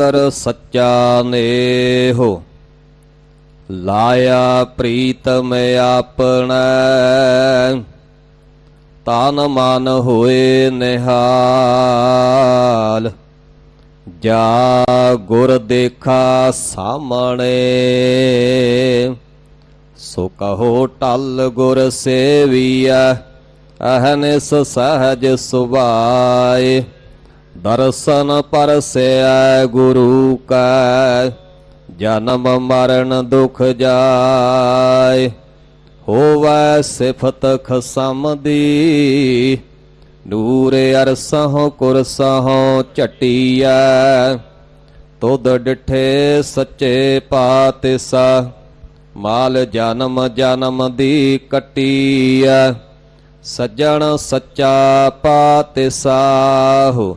ਅੰਦਰ ਸੱਚਾ ਨੇਹੋ। ਲਾਇਆ ਪ੍ਰੀਤਮ ਆਪਣਾ। ਤਨ ਮਨ ਹੋਏ ਨਿਹਾਲ। ਜਾ ਗੁਰ ਦੇਖਾ ਸਾਹਮਣੇ। ਸੋ ਕਹੋ ਟਲ ਗੁਰ ਸੇਵੀਐ, ਅਹਨਿਸ ਸਹਜ ਸੁਭਾਏ। ਦਰਸ਼ਨ ਪਰਸੈ ਗੁਰੂ ਕੈ, ਜਨਮ ਮਰਨ ਦੁਖ ਜਾਏ। ਹੋਵੈ ਸਿਫਤ ਖਸਮ ਦੀ, ਨੂਰ ਅਰਸਹੁ ਕੁਰਸਹੁ ਝਟੀਐ। ਤੁਧ ਡਿਠੇ ਸੱਚੇ ਪਾਤਿਸਾ, ਮਾਲ ਜਨਮ ਜਨਮ ਦੀ ਕਟੀਐ। ਸੱਜਣ ਸੱਚਾ ਪਾਤਿਸਾਹੁ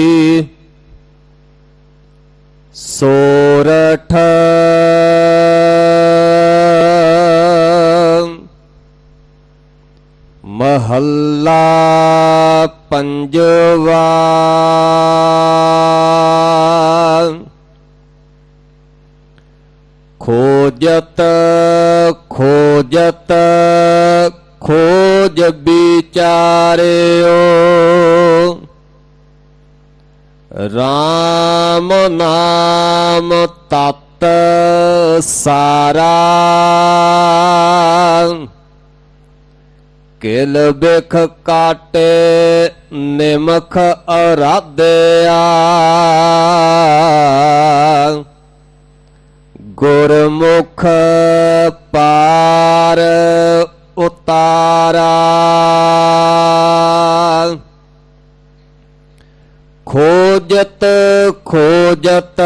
ਮਹੱਲਾ ਪੰਜਵਾ ਖੋਜਤ ਖੋਜਤ ਖੋਜ ਵਿਚਾਰਿਓ। RAM ਨਾਮ ਤਤ ਸਾਰਾ। ਕਿਲ ਬਿਖ ਕਾਟੇ ਨਿਮਖ ਅਰਾਧਿਆ। ਗੁਰਮੁਖ ਪਾਰ ਉਤਾਰਾ। ਖੋਜਤ ਖੋਜਤ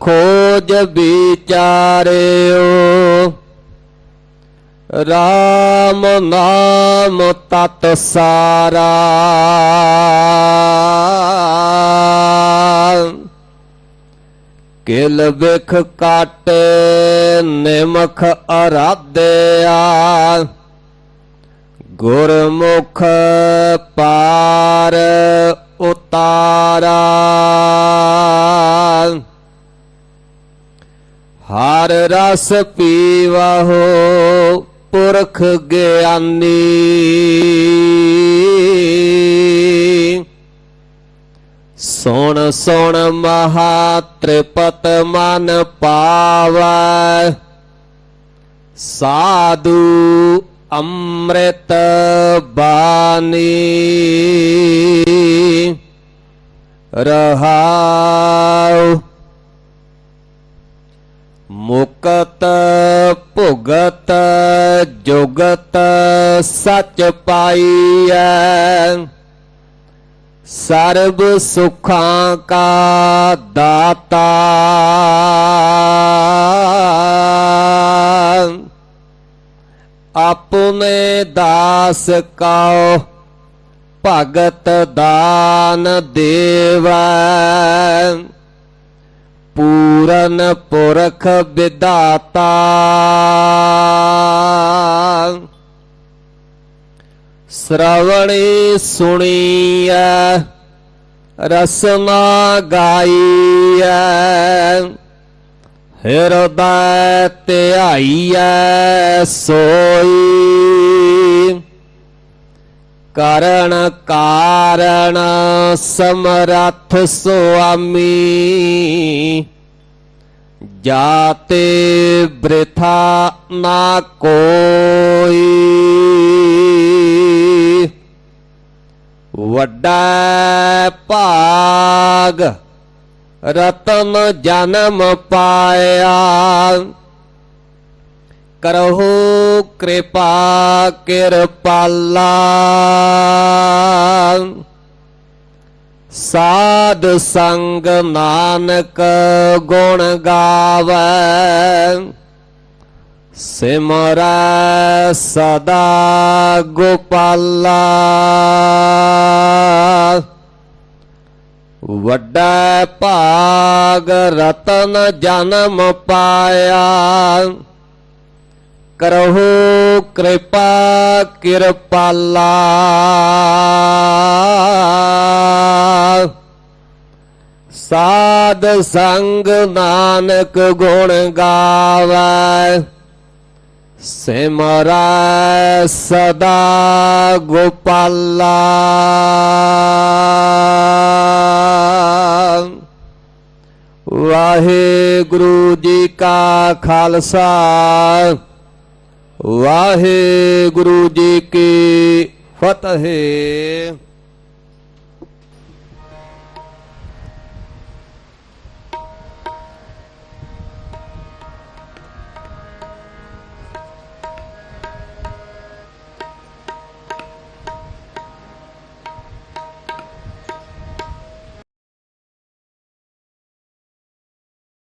ਖੋਜ ਵਿਚਾਰਿਓ। ਰਾਮ ਨਾਮ ਤਤ ਸਾਰਾ। ਕਿਲ ਬਿਖ ਕਾਟੇ ਨਿਮਖ ਅਰਾਧਿਆ। ਗੁਰਮੁਖ ਪਾਰ ਉਤਾਰਾ। ਹਰ ਰਸ ਪੀਵਹੁ ਪੁਰਖ ਗਿਆਨੀ। ਸੁਣ ਸੁਣ ਮਹਾ ਤ੍ਰਿਪਤ ਮਨ ਪਾਵੈ। ਸਾਧੂ ਅੰਮ੍ਰਿਤ ਬਾਣੀ। ਰਹਾਉ। ਮੁਕਤ ਭੁਗਤ ਜੁਗਤ ਸਚ ਪਾਈਐ। ਸਰਬ ਸੁਖਾਂ ਕਾ ਦਾਤਾ। ਆਪਣੇ ਦਾਸ ਕਉ ਭਗਤ ਦਾਨ ਦੇਵੈ। ਪੂਰਨ ਪੁਰਖ ਵਿਦਾਤਾ ਸ਼ਰਵਣੀ ਸੁਣੀਐ ਰਸਨਾ ਗਾਈਐ ਹਿਰਦੈ ਧਿਆਈਐ ਸੋਈ। ਕਰਨ ਕਾਰਣ ਸਮਰੱਥ ਸੁਆਮੀ ਜਾਤੇ ਬ੍ਰਿਥਾ ਨਾ ਕੋਈ ਵੱਡਾ ਭਾਗ ਰਤਨ ਜਨਮ ਪਾਇਆ ਕਰਹੁ ਕਿਰਪਾ ਕਿਰਪਾਲਾ ਸਾਧ ਸੰਗ ਨਾਨਕ ਗੁਣ ਗਾਵੇ। ਸਿਮਰੈ ਸਦਾ ਗੋਪਾਲਾ। ਵੱਡਾ ਭਾਗ ਰਤਨ ਜਨਮ ਪਾਇਆ। ਕਰਹੁ ਕਿਰਪਾ ਕਿਰਪਾਲਾ। ਸਾਧ ਸੰਗ ਨਾਨਕ ਗੁਣ ਗਾਵੇ। ਸਿਮਰੈ ਸਦਾ ਗੋਪਾਲਾ। ਵਾਹਿਗੁਰੂ ਜੀ ਕਾ ਖਾਲਸਾ। ਵਾਹਿਗੁਰੂ ਜੀ ਕੀ ਫਤਿਹ।